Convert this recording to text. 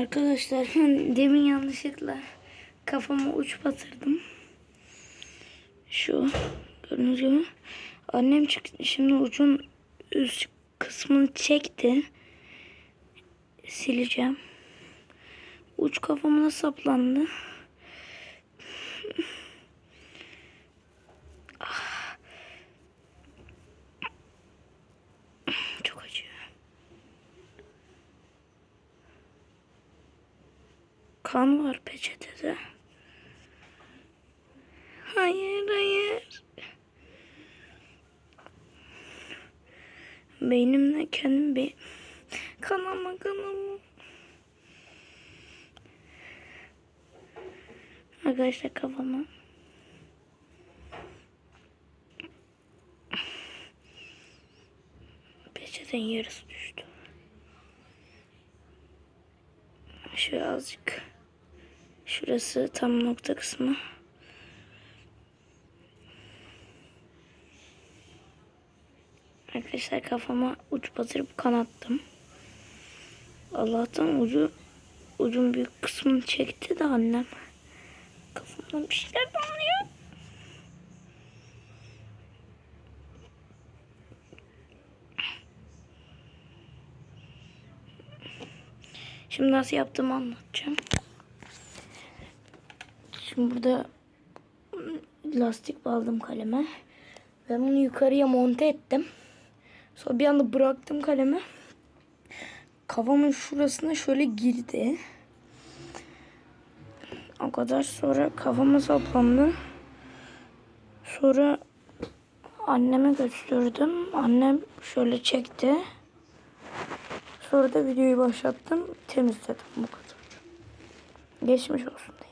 Arkadaşlar ben demin yanlışlıkla kafama uç batırdım. Şu gördüğünüz gibi. Annem çıktı. Şimdi ucun üst kısmını çekti. Sileceğim. Uç kafama saplandı. Kan var peçetede. Hayır hayır. Beynimle kendim bir kanama kanama. Arkadaşlar kafama. Peçetenin yarısı düştü. Şöyle azıcık. Şurası tam nokta kısmı. Arkadaşlar kafama uç batırıp kanattım. Allah'tan ucu ucun büyük kısmını çekti de annem. Kafamdan bir şeyler damlıyor. Şimdi nasıl yaptığımı anlatacağım. Şimdi burada lastik bağladım kaleme. Ben onu yukarıya monte ettim. Sonra bir anda bıraktım kalemi. Kafamın şurasına şöyle girdi. O kadar sonra kafama saplandı. Sonra anneme götürdüm. Annem şöyle çekti. Sonra da videoyu başlattım. Temizledim bu kadar. Geçmiş olsun diye.